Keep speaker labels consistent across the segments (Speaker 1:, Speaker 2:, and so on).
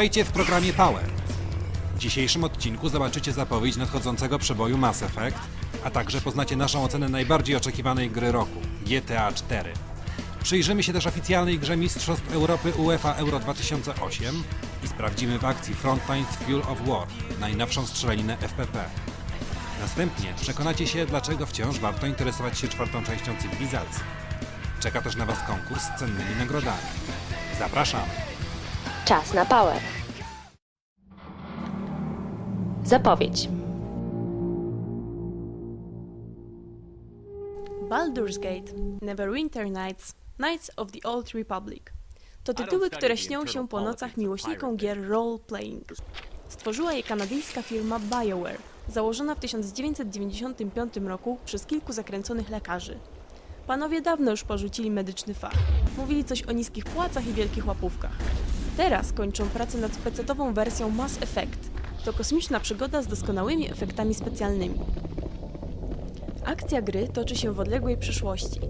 Speaker 1: Witajcie w programie Power. W dzisiejszym odcinku zobaczycie zapowiedź nadchodzącego przeboju Mass Effect, a także poznacie naszą ocenę najbardziej oczekiwanej gry roku GTA 4. Przyjrzymy się też oficjalnej grze Mistrzostw Europy UEFA Euro 2008 i sprawdzimy w akcji Frontlines Fuel of War, najnowszą strzelaninę FPP. Następnie przekonacie się, dlaczego wciąż warto interesować się czwartą częścią cywilizacji. Czeka też na Was konkurs z cennymi nagrodami. Zapraszamy!
Speaker 2: Czas na power. Zapowiedź.
Speaker 3: Baldur's Gate, Neverwinter Nights, Knights of the Old Republic. To tytuły, które śnią się po nocach miłośnikom gier role-playing. Stworzyła je kanadyjska firma BioWare, założona w 1995 roku przez kilku zakręconych lekarzy. Panowie dawno już porzucili medyczny fach. Mówili coś o niskich płacach i wielkich łapówkach. Teraz kończą pracę nad pecetową wersją Mass Effect. To kosmiczna przygoda z doskonałymi efektami specjalnymi. Akcja gry toczy się w odległej przyszłości.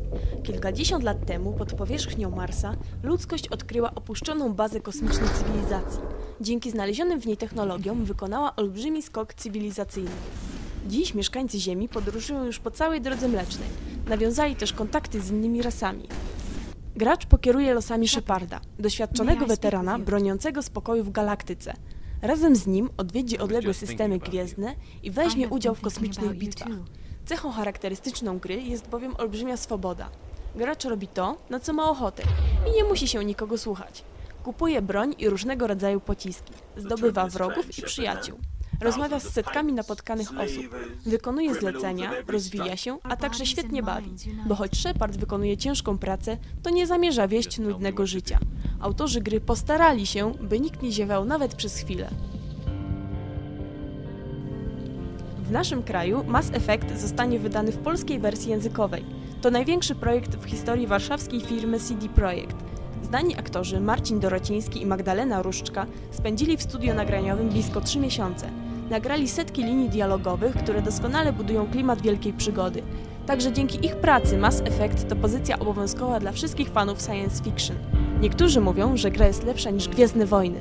Speaker 3: Kilkadziesiąt lat temu pod powierzchnią Marsa ludzkość odkryła opuszczoną bazę kosmicznej cywilizacji. Dzięki znalezionym w niej technologiom wykonała olbrzymi skok cywilizacyjny. Dziś mieszkańcy Ziemi podróżują już po całej drodze mlecznej. Nawiązali też kontakty z innymi rasami. Gracz pokieruje losami Sheparda, doświadczonego weterana broniącego spokoju w galaktyce. Razem z nim odwiedzi odległe systemy gwiezdne i weźmie udział w kosmicznych bitwach. Cechą charakterystyczną gry jest bowiem olbrzymia swoboda. Gracz robi to, na co ma ochotę i nie musi się nikogo słuchać. Kupuje broń i różnego rodzaju pociski, zdobywa wrogów i przyjaciół. Rozmawia z setkami napotkanych osób, wykonuje zlecenia, rozwija się, a także świetnie bawi, bo choć Shepard wykonuje ciężką pracę, to nie zamierza wieść nudnego życia. Autorzy gry postarali się, by nikt nie ziewał nawet przez chwilę. W naszym kraju Mass Effect zostanie wydany w polskiej wersji językowej. To największy projekt w historii warszawskiej firmy CD Projekt. Znani aktorzy Marcin Dorociński i Magdalena Różczka spędzili w studio nagraniowym blisko 3 miesiące. Nagrali setki linii dialogowych, które doskonale budują klimat wielkiej przygody. Także dzięki ich pracy Mass Effect to pozycja obowiązkowa dla wszystkich fanów science fiction. Niektórzy mówią, że gra jest lepsza niż Gwiezdne Wojny.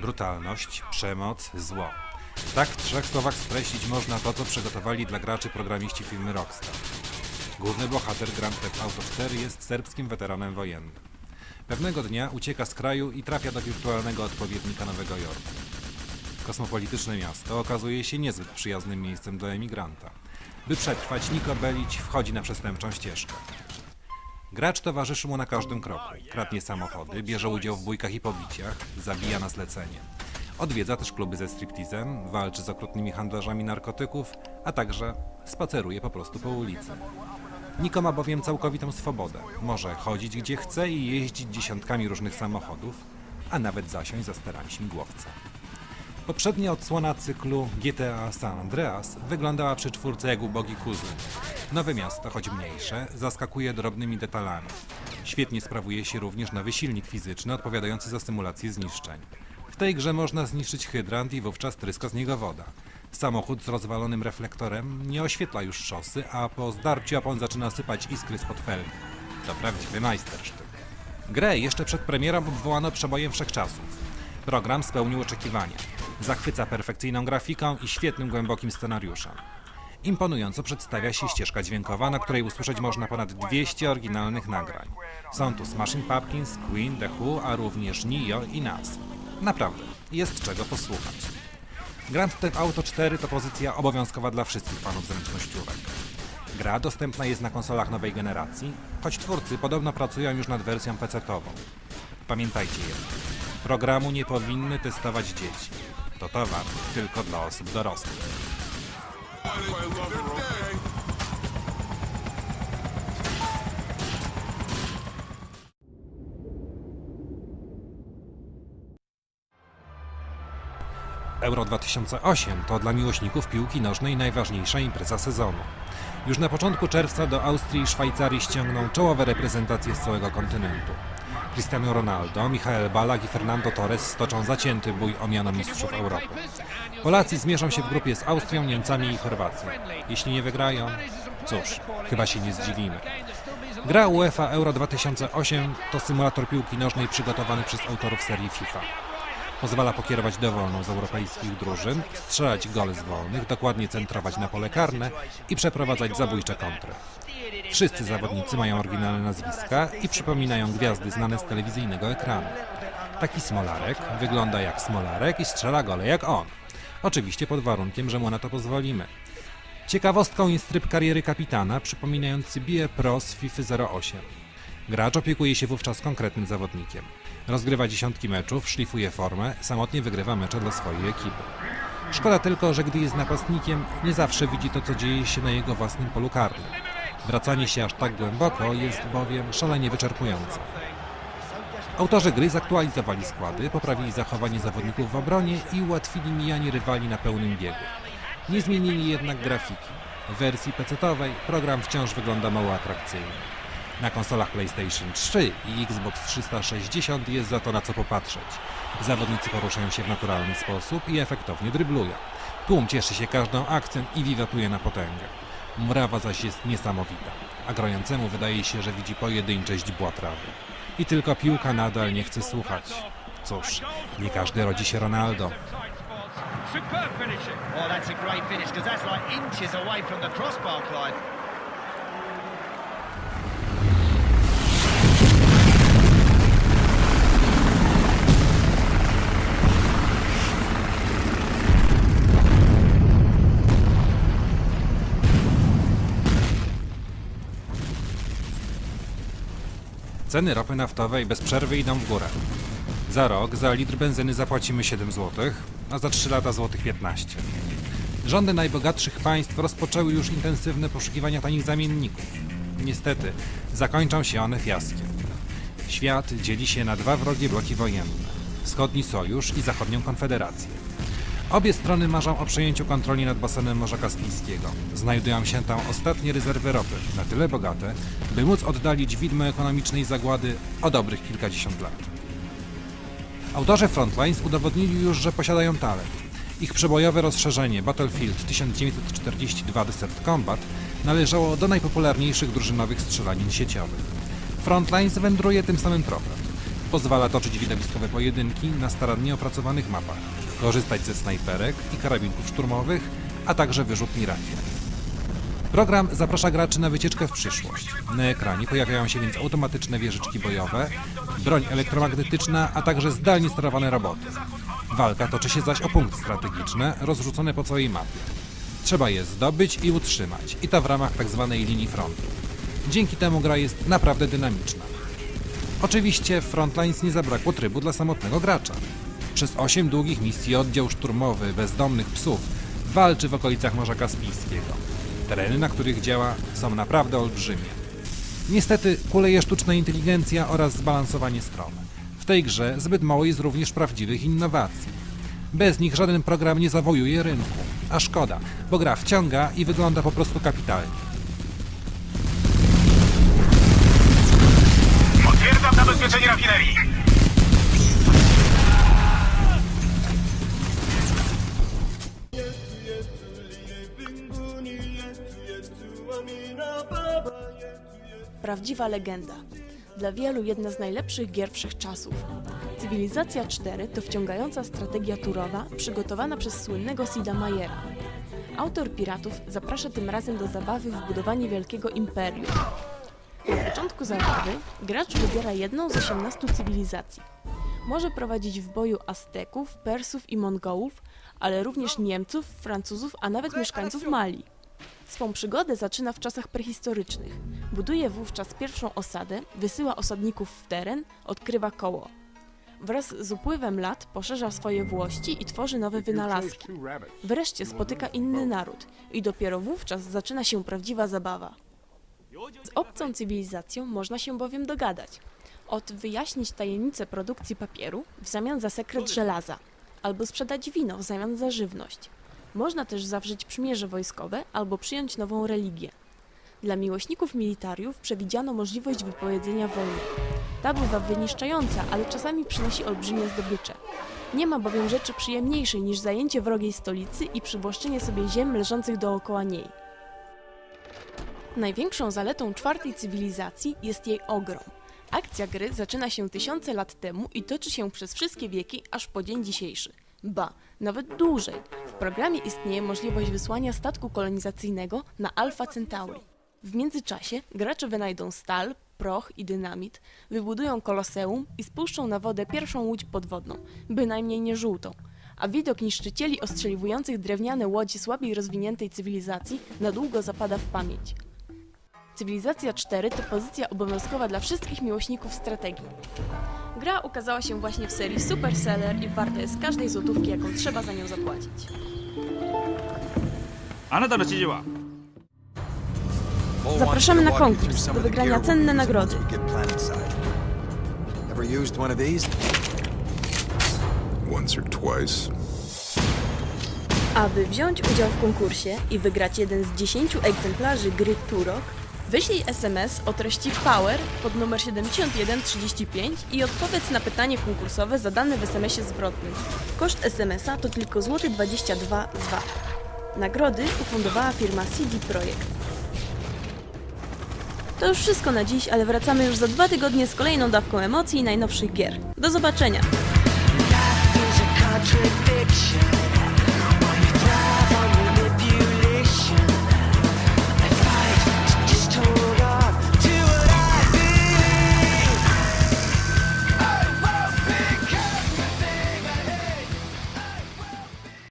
Speaker 1: Brutalność, przemoc, zło. Tak w trzech słowach streścić można to, co przygotowali dla graczy programiści firmy Rockstar. Główny bohater Grand Theft Auto 4 jest serbskim weteranem wojennym. Pewnego dnia ucieka z kraju i trafia do wirtualnego odpowiednika Nowego Jorku. Kosmopolityczne miasto okazuje się niezbyt przyjaznym miejscem dla emigranta. By przetrwać, Niko Bellic wchodzi na przestępczą ścieżkę. Gracz towarzyszy mu na każdym kroku. Kradnie samochody, bierze udział w bójkach i pobiciach, zabija na zlecenie. Odwiedza też kluby ze striptizem, walczy z okrutnymi handlarzami narkotyków, a także spaceruje po prostu po ulicy. Niko ma bowiem całkowitą swobodę. Może chodzić gdzie chce i jeździć dziesiątkami różnych samochodów, a nawet zasiąść za sterami śmigłowca. Poprzednia odsłona cyklu GTA San Andreas wyglądała przy czwórce jak ubogi kuzyn. Nowe miasto, choć mniejsze, zaskakuje drobnymi detalami. Świetnie sprawuje się również nowy silnik fizyczny odpowiadający za symulację zniszczeń. Tej grze można zniszczyć hydrant i wówczas tryska z niego woda. Samochód z rozwalonym reflektorem nie oświetla już szosy, a po zdarciu opon zaczyna sypać iskry spod felgi. To prawdziwy majstersztyk. Grę jeszcze przed premierą obwołano przebojem wszechczasów. Program spełnił oczekiwania. Zachwyca perfekcyjną grafiką i świetnym, głębokim scenariuszem. Imponująco przedstawia się ścieżka dźwiękowa, na której usłyszeć można ponad 200 oryginalnych nagrań. Są tu Smashing Pumpkins, Queen, The Who, a również Nio i Nas. Naprawdę, jest czego posłuchać. Grand Theft Auto 4 to pozycja obowiązkowa dla wszystkich fanów zręcznościówek. Gra dostępna jest na konsolach nowej generacji, choć twórcy podobno pracują już nad wersją PC-tową. Pamiętajcie jednak, programu nie powinny testować dzieci. To towar tylko dla osób dorosłych. Euro 2008 to dla miłośników piłki nożnej najważniejsza impreza sezonu. Już na początku czerwca do Austrii i Szwajcarii ściągną czołowe reprezentacje z całego kontynentu. Cristiano Ronaldo, Michael Balak i Fernando Torres stoczą zacięty bój o miano mistrzów Europy. Polacy zmierzą się w grupie z Austrią, Niemcami i Chorwacją. Jeśli nie wygrają, cóż, chyba się nie zdziwimy. Gra UEFA Euro 2008 to symulator piłki nożnej przygotowany przez autorów serii FIFA. Pozwala pokierować dowolną z europejskich drużyn, strzelać gole z wolnych, dokładnie centrować na pole karne i przeprowadzać zabójcze kontry. Wszyscy zawodnicy mają oryginalne nazwiska i przypominają gwiazdy znane z telewizyjnego ekranu. Taki Smolarek wygląda jak Smolarek i strzela gole jak on. Oczywiście pod warunkiem, że mu na to pozwolimy. Ciekawostką jest tryb kariery kapitana, przypominający BIE Pro z FIFA 08. Gracz opiekuje się wówczas konkretnym zawodnikiem. Rozgrywa dziesiątki meczów, szlifuje formę, samotnie wygrywa mecze dla swojej ekipy. Szkoda tylko, że gdy jest napastnikiem, nie zawsze widzi to, co dzieje się na jego własnym polu karnym. Wracanie się aż tak głęboko jest bowiem szalenie wyczerpujące. Autorzy gry zaktualizowali składy, poprawili zachowanie zawodników w obronie i ułatwili mijanie rywali na pełnym biegu. Nie zmienili jednak grafiki. W wersji PC-owej program wciąż wygląda mało atrakcyjnie. Na konsolach PlayStation 3 i Xbox 360 jest za to na co popatrzeć. Zawodnicy poruszają się w naturalny sposób i efektownie dryblują. Tłum cieszy się każdą akcją i wiwatuje na potęgę. Murawa zaś jest niesamowita, a grającemu wydaje się, że widzi pojedyncze źdźbła trawy. I tylko piłka nadal nie chce słuchać. Cóż, nie każdy rodzi się Ronaldo.
Speaker 4: Superb finishing.
Speaker 5: Oh, that's a great finish because that's like inches away from the crossbar, Clive.
Speaker 1: Ceny ropy naftowej bez przerwy idą w górę. Za rok za litr benzyny zapłacimy 7 zł, a za 3 lata złotych 15. Rządy najbogatszych państw rozpoczęły już intensywne poszukiwania tanich zamienników. Niestety, zakończą się one fiaskiem. Świat dzieli się na dwa wrogie bloki wojenne: Wschodni Sojusz i Zachodnią Konfederację. Obie strony marzą o przejęciu kontroli nad basenem Morza Kaspijskiego. Znajdują się tam ostatnie rezerwy ropy, na tyle bogate, by móc oddalić widmo ekonomicznej zagłady o dobrych kilkadziesiąt lat. Autorzy Frontlines udowodnili już, że posiadają talent. Ich przebojowe rozszerzenie Battlefield 1942 Desert Combat należało do najpopularniejszych drużynowych strzelanin sieciowych. Frontlines wędruje tym samym tropem. Pozwala toczyć widowiskowe pojedynki na starannie opracowanych mapach, korzystać ze snajperek i karabinków szturmowych, a także wyrzutni rakiet. Program zaprasza graczy na wycieczkę w przyszłość. Na ekranie pojawiają się więc automatyczne wieżyczki bojowe, broń elektromagnetyczna, a także zdalnie sterowane roboty. Walka toczy się zaś o punkty strategiczne, rozrzucone po całej mapie. Trzeba je zdobyć i utrzymać, i to w ramach tzw. linii frontu. Dzięki temu gra jest naprawdę dynamiczna. Oczywiście w Frontlines nie zabrakło trybu dla samotnego gracza. Przez 8 długich misji oddział szturmowy bezdomnych psów walczy w okolicach Morza Kaspijskiego. Tereny, na których działa, są naprawdę olbrzymie. Niestety kuleje sztuczna inteligencja oraz zbalansowanie stron. W tej grze zbyt mało jest również prawdziwych innowacji. Bez nich żaden program nie zawojuje rynku. A szkoda, bo gra wciąga i wygląda po prostu kapitalnie.
Speaker 4: Potwierdzam zabezpieczenie rafinerii.
Speaker 3: Prawdziwa legenda. Dla wielu jedna z najlepszych gier wszechczasów. Cywilizacja 4 to wciągająca strategia turowa przygotowana przez słynnego Sida Meiera. Autor Piratów zaprasza tym razem do zabawy w budowanie wielkiego imperium. Na początku zabawy gracz wybiera jedną z 18 cywilizacji. Może prowadzić w boju Azteków, Persów i Mongołów, ale również Niemców, Francuzów, a nawet mieszkańców Mali. Swą przygodę zaczyna w czasach prehistorycznych. Buduje wówczas pierwszą osadę, wysyła osadników w teren, odkrywa koło. Wraz z upływem lat poszerza swoje włości i tworzy nowe wynalazki. Wreszcie spotyka inny naród i dopiero wówczas zaczyna się prawdziwa zabawa. Z obcą cywilizacją można się bowiem dogadać. Od wyjaśnić tajemnicę produkcji papieru w zamian za sekret żelaza, albo sprzedać wino w zamian za żywność. Można też zawrzeć przymierze wojskowe albo przyjąć nową religię. Dla miłośników militariów przewidziano możliwość wypowiedzenia wojny. Ta bywa wyniszczająca, ale czasami przynosi olbrzymie zdobycze. Nie ma bowiem rzeczy przyjemniejszej niż zajęcie wrogiej stolicy i przywłaszczenie sobie ziem leżących dookoła niej. Największą zaletą czwartej cywilizacji jest jej ogrom. Akcja gry zaczyna się tysiące lat temu i toczy się przez wszystkie wieki aż po dzień dzisiejszy. Ba, nawet dłużej. Programie istnieje możliwość wysłania statku kolonizacyjnego na Alpha Centauri. W międzyczasie gracze wynajdą stal, proch i dynamit, wybudują koloseum i spuszczą na wodę pierwszą łódź podwodną, bynajmniej nie żółtą. A widok niszczycieli ostrzeliwujących drewniane łodzie słabiej rozwiniętej cywilizacji na długo zapada w pamięć. Cywilizacja 4 to pozycja obowiązkowa dla wszystkich miłośników strategii. Gra ukazała się właśnie w serii Superseller i warta jest każdej złotówki, jaką trzeba za nią zapłacić.
Speaker 4: あなたの指示は
Speaker 3: Zapraszamy na konkurs do wygrania cenne nagrody.
Speaker 6: Ever used one of these?
Speaker 7: once or twice.
Speaker 3: Aby wziąć udział w konkursie i wygrać jeden z 10 egzemplarzy gry Turok, wyślij SMS o treści Power pod numer 7135 i odpowiedz na pytanie konkursowe zadane w SMS-ie zwrotnym. Koszt SMS-a to tylko złoty 22 zł. Nagrody ufundowała firma CD Projekt. To już wszystko na dziś, ale wracamy już za dwa tygodnie z kolejną dawką emocji i najnowszych gier. Do zobaczenia!